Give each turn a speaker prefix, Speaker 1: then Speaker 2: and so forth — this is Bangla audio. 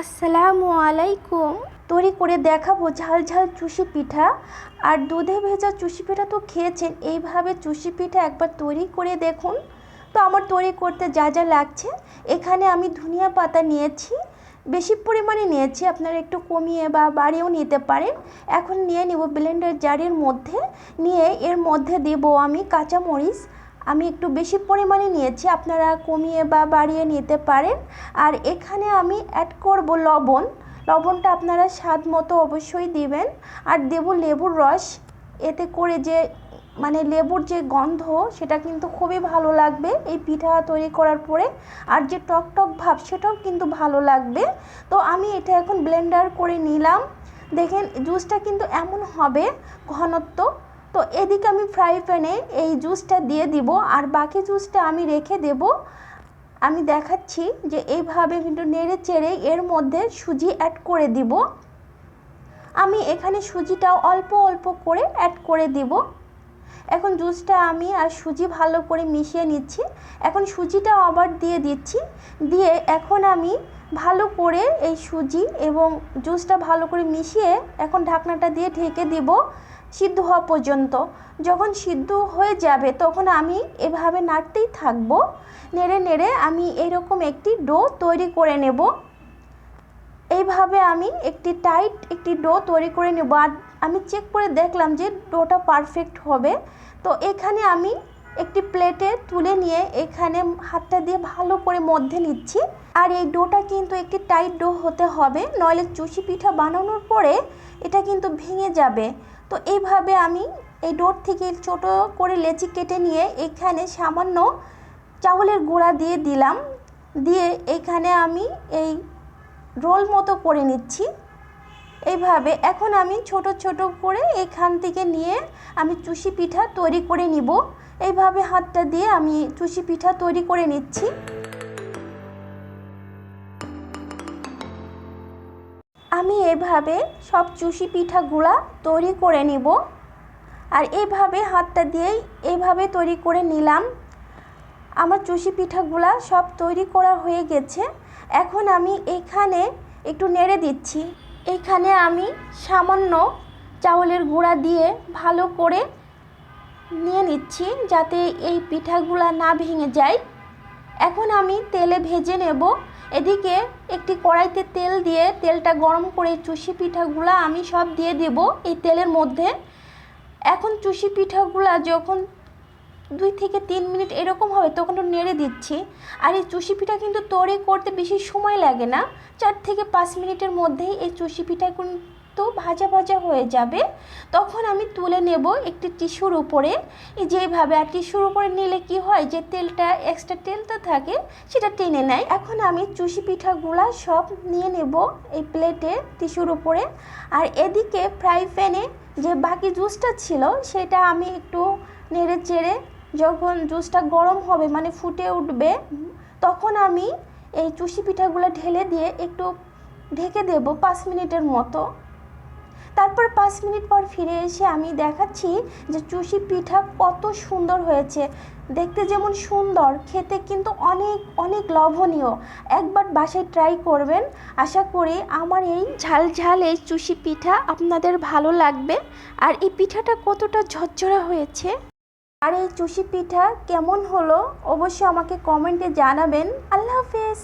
Speaker 1: আসসালামু আলাইকুম। তৈরি করে দেখাবো ঝাল ঝাল চুষি পিঠা। আর দুধে ভেজা চুষি পিঠা তো খেয়েছেন, এইভাবে চুষি পিঠা একবার তৈরি করে দেখুন। তো আমার তৈরি করতে যা যা লাগছে, এখানে আমি ধনিয়া পাতা নিয়েছি, বেশি পরিমাণে নিয়েছি, আপনারা একটু কমিয়ে বা বাড়িয়েও নিতে পারেন। এখন নিয়ে নেব ব্লেন্ডার জারের মধ্যে, নিয়ে এর মধ্যে দেব আমি কাঁচামরিচ আমি একটু বেশি পরিমাণে নিয়েছি, আপনারা কমিয়ে বা বাড়িয়ে নিতে পারেন। আর এখানে আমি অ্যাড করব লবণ। লবণটা আপনারা স্বাদ মতো অবশ্যই দিবেন। আর দেব লেবুর রস। এতে করে যে মানে লেবুর যে গন্ধ, সেটা কিন্তু খুবই ভালো লাগবে এই পিঠা তৈরি করার পরে। আর যে টক টক ভাব, সেটাও কিন্তু ভালো লাগবে। তো আমি এটা এখন ব্লেন্ডার করে নিলাম। দেখেন জুসটা কিন্তু এমন হবে ঘনত্ব তো এদিকে আমি ফ্রাই প্যানে এই জুসটা দিয়ে দিব আর বাকি জুসটা আমি রেখে দেব। আমি দেখাচ্ছি যে এইভাবে কিন্তু নেড়ে চেড়ে এর মধ্যে সুজি অ্যাড করে দিব। আমি এখানে সুজিটাও অল্প অল্প করে অ্যাড করে দিব। এখন জুসটা আমি আর সুজি ভালো করে মিশিয়ে নিচ্ছি। এখন সুজিটা আবার দিয়ে দিচ্ছি। দিয়ে এখন আমি ভালো করে এই সুজি এবং জুসটা ভালো করে মিশিয়ে এখন ঢাকনাটা দিয়ে ঢেকে দিব। সিদ্ধ হওয়া পর্যন্ত যখন সিদ্ধ হয়ে যাবে তখন আমি এভাবে নাড়তেই থাকব। নেড়ে নেড়ে আমি এরকম একটি ডো তৈরি করে নেব। এইভাবে আমি একটি টাইট একটি ডো তৈরি করে নেব। আর আমি চেক করে দেখলাম যে ডোটা পারফেক্ট হবে। তো এখানে আমি একটি প্লেটে তুলে নিয়ে এখানে হাতটা দিয়ে ভালো করে মধ্যে নিচ্ছি। আর এই ডোটা কিন্তু একটি টাইট ডো হতে হবে, নইলে চুষি পিঠা বানানোর পরে এটা কিন্তু ভেঙে যাবে। তো এইভাবে আমি এই ডোর থেকে ছোট করে লেচি কেটে নিয়ে এখানে সামান্য চাউলের গুঁড়া দিয়ে দিলাম। দিয়ে এখানে আমি এই রোল মতো করে নিচ্ছি। এইভাবে এখন আমি ছোট ছোট করে এখান থেকে নিয়ে আমি চুষি পিঠা তৈরি করে নিব। এইভাবে হাতটা দিয়ে আমি চুষি পিঠা তৈরি করে নিচ্ছি। আমি এভাবে সব চুষি পিঠাগুলা তৈরি করে নিব। আর এইভাবে হাতটা দিয়েই এইভাবে তৈরি করে নিলাম। আমার চুষি পিঠাগুলা সব তৈরি করা হয়ে গেছে। এখন আমি এখানে একটু নেড়ে দিচ্ছি। এখানে আমি সামান্য চাউলের গুঁড়া দিয়ে ভালো করে নিয়ে নিচ্ছি যাতে এই পিঠাগুলা না ভেঙে যায়। এখন আমি তেলে ভেজে নেব। এদিকে একটি কড়াইতে তেল দিয়ে তেলটা গরম করে চুষি পিঠাগুলা আমি সব দিয়ে দেব এই তেলের মধ্যে। এখন চুষি পিঠাগুলা যখন দুই থেকে তিন মিনিট এরকম হবে তখন একটু নেড়ে দিচ্ছি। আর এই চুষি পিঠা কিন্তু তৈরি করতে বেশি সময় লাগে না। চার থেকে পাঁচ মিনিটের মধ্যেই এই চুষি পিঠা কিন্তু ভাজা ভাজা হয়ে যাবে। তখন আমি তুলে নেব একটি টিস্যুর উপরে। যেভাবে, আর টিস্যুর উপরে নিলে কি হয়, যে তেলটা এক্সট্রা তেলটা থাকে, সেটা টেনে নেয়। এখন আমি চুষি পিঠাগুলা সব নিয়ে নেব এই প্লেটে টিস্যুর উপরে। আর এদিকে ফ্রাই প্যানে যে বাকি জুসটা ছিল, সেটা আমি একটু নেড়ে চেড়ে যখন জুসটা গরম হবে মানে ফুটে উঠবে, তখন আমি এই চুষি পিঠাগুলো ঢেলে দিয়ে একটু ঢেকে দেব পাঁচ মিনিটের মতো। তারপর পাঁচ মিনিট পর ফিরে এসে আমি দেখাচ্ছি যে চুষি পিঠা কত সুন্দর হয়েছে। দেখতে যেমন সুন্দর, খেতে কিন্তু অনেক অনেক লোভনীয়। একবার বাসায় ট্রাই করবেন। আশা করি আমার এই ঝাল ঝাল এই চুষি পিঠা আপনাদের ভালো লাগবে। আর এই পিঠাটা কতটা ঝরঝরা হয়েছে। আর এই চুষি পিঠা কেমন হলো? অবশ্যই আমাকে কমেন্টে জানাবেন। আল্লাহ হাফেজ।